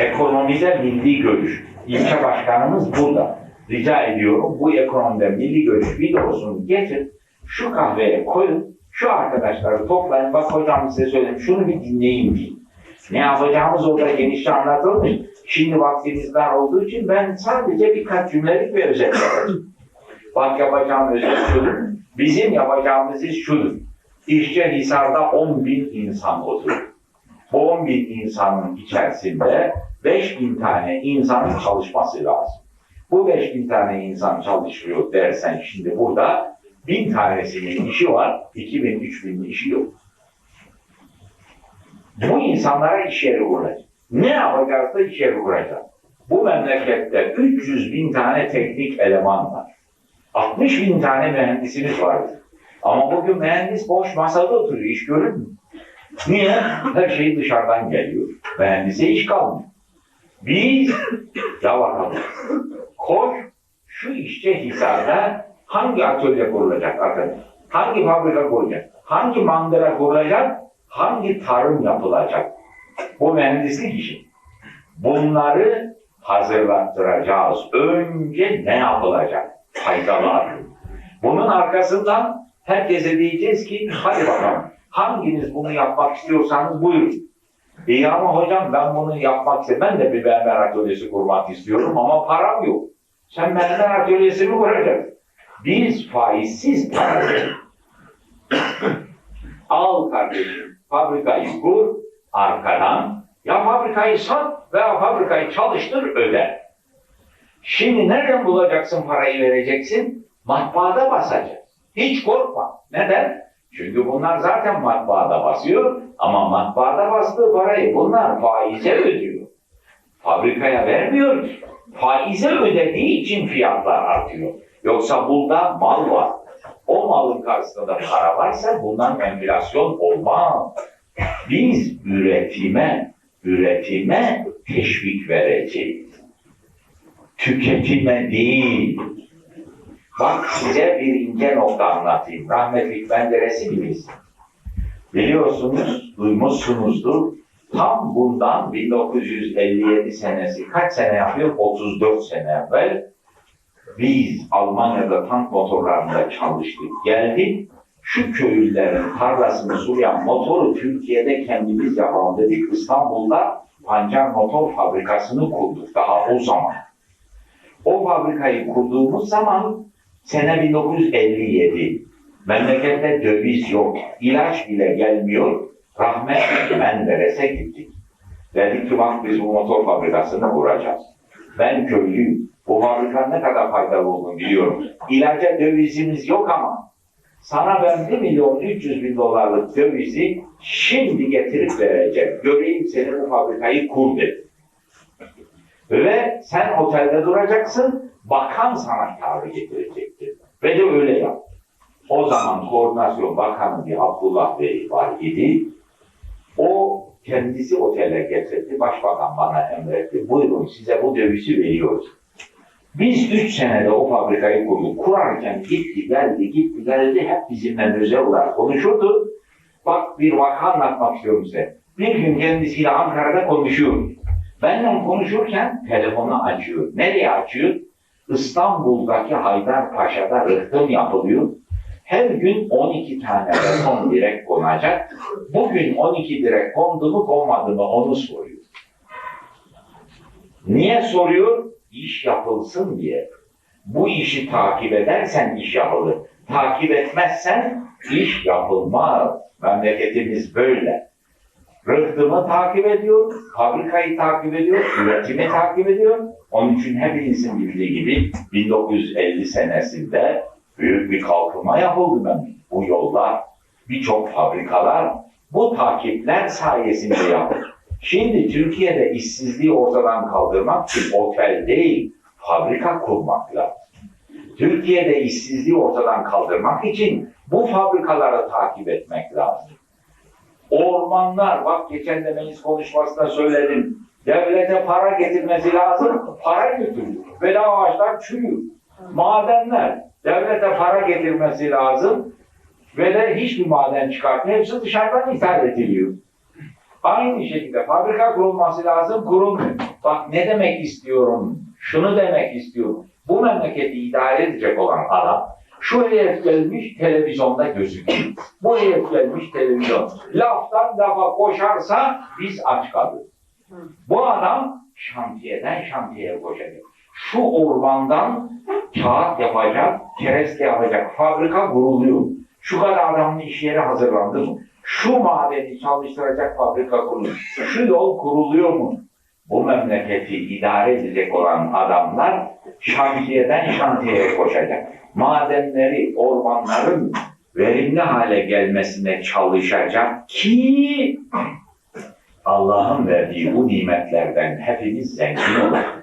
Ekonomide milli görüş. İlçe başkanımız burada. Rica ediyorum bu ekonomide milli görüş videosunu getir. Şu kahveye koyun. Şu arkadaşları toplayın. Bak hocam size söyledim. Şunu bir dinleyin diye. Ne yapacağımız orada genişçe anlatılmış. Şimdi vaktimiz dar olduğu için ben sadece birkaç cümlelik bir özet yapacağım. Bak yapacağım özet şudur. Bizim yapacağımız iş şudur. İşçi Hisar'da 10 bin insan oturur. Bu 10 bin insanın içerisinde 5 bin tane insanın çalışması lazım. Bu 5 bin tane insan çalışıyor dersen şimdi burada bin tanesinin işi var, 2 bin, 3 binin işi yok. Bu insanlara iş yeri kuracak. Ne yapacağız da iş yeri kuracak? Bu memlekette 300 bin tane teknik eleman var. 60 bin tane mühendisimiz vardı. Ama bugün mühendis boş masada oturuyor, iş görür mü? Niye? Her şey dışarıdan geliyor. Mühendise iş kalmıyor. Biz, ya bakalım, koş şu işçi hisarda hangi atölye kurulacak arkadaş? Hangi fabrika kurulacak? Hangi mandıra kurulacak? Hangi tarım yapılacak? Bu mühendislik işi. Bunları hazırlattıracağız. Önce ne yapılacak? Faydalar. Bunun arkasından herkese diyeceğiz ki hadi bakalım hanginiz bunu yapmak istiyorsanız buyurun. İyi ama hocam ben bunu yapmak istiyorum. Ben de bir berber atölyesi kurmak istiyorum ama param yok. Sen berber atölyesi mi kuracaksın? Biz faizsiz para. Al kardeşim fabrikayı kur arkadan ya fabrikayı sat veya fabrikayı çalıştır öde. Şimdi nereden bulacaksın parayı vereceksin? Matbaada basacağız. Hiç korkma. Neden? Çünkü bunlar zaten matbaada basıyor ama matbaada bastığı parayı bunlar faize ödüyor. Fabrikaya vermiyor ki. Faize ödediği için fiyatlar artıyor. Yoksa burada mal var. O malın karşısında para varsa bundan enflasyon olmaz. Biz üretime, üretime teşvik vereceğiz. Tüketime değil. Bak size bir ince nokta anlatayım. Rahmetli Menderes'i bilirsin. Biliyorsunuz, duymuşsunuzdur. Tam bundan 1957 senesi, kaç sene yapıyor? 34 sene evvel biz Almanya'da tank motorlarında çalıştık. Geldik, şu köylülerin tarlasını sulayan motoru Türkiye'de kendimiz yapalım dedik. İstanbul'da pancar motor fabrikasını kurduk daha o zaman. O fabrikayı kurduğumuz zaman sene 1957. Memlekette döviz yok. ilaç bile gelmiyor. Rahmet Menderes'e gittik. Dedik ki bak biz bu motor fabrikasını kuracağız. Ben köylüyüm. Bu fabrikanın ne kadar faydalı olduğunu biliyorum. İlaca dövizimiz yok ama sana ben 1 milyon 300 bin dolarlık dövizi şimdi getirip vereceğim. Göreyim seni bu fabrikayı kur dedi. Ve sen otelde duracaksın, bakan sana karı getirecektir. Ve de öyle yap. O zaman koordinasyon bakanı bir Abdullah Bey var idi. O kendisi otele getirdi. Başbakan bana emretti. Buyurun size bu dövizi veriyoruz. Biz üç senede o fabrikayı kurduk. Kurarken gitti geldi gitti geldi hep bizimle özel olarak konuşurdu. Bak bir vaka anlatmak istiyorum size. Bir gün kendisiyle Ankara'da konuşuyor. Benimle konuşurken telefonu açıyor. Nereye açıyor? İstanbul'daki Haydarpaşa'da rıhtım yapılıyor. Her gün 12 tane beton direk konacak. Bugün 12 direk kondu mu konmadı mı onu soruyor. Niye soruyor? İş yapılsın diye. Bu işi takip edersen iş yapılır. Takip etmezsen iş yapılmaz. Memleketimiz böyle. Rıhtımı takip ediyor, fabrikayı takip ediyor, üretimi takip ediyor. Onun için hepinizin bildiği gibi 1950 senesinde büyük bir kalkınma yapıldı ben. Bu yollar, birçok fabrikalar bu takipler sayesinde yapıldı. Şimdi Türkiye'de işsizliği ortadan kaldırmak için otel değil, fabrika kurmak lazım. Türkiye'de işsizliği ortadan kaldırmak için bu fabrikaları takip etmek lazım. Ormanlar, bak geçen de meclis konuşmasında söyledim. Devlete para getirmesi lazım, para götürüyor. Ve de ağaçlar çürüyor. Madenler, devlete para getirmesi lazım ve de hiçbir maden çıkartmıyor. Hepsi dışarıdan ithal ediliyor. Aynı şekilde fabrika kurulması lazım, kurulmuyor. Bak ne demek istiyorum, şunu demek istiyorum. Bu memleketi idare edecek olan adam, şu herif gelmiş televizyonda gözüküyor. Bu herif gelmiş televizyon. Laftan lafa koşarsa biz aç kalırız. Bu adam şantiyeden şantiyeye koşacak. Şu ormandan kağıt yapacak, kereste yapacak. Fabrika kuruluyor. Şu kadar adamın iş yeri hazırlandı mı? Şu madeni çalıştıracak fabrika kuruluyor. Şu yol kuruluyor mu? Bu memleketi idare edecek olan adamlar şantiyeden şantiyeye koşacak. Madenleri, ormanların verimli hale gelmesine çalışacak ki Allah'ın verdiği bu nimetlerden hepimiz zengin olalım.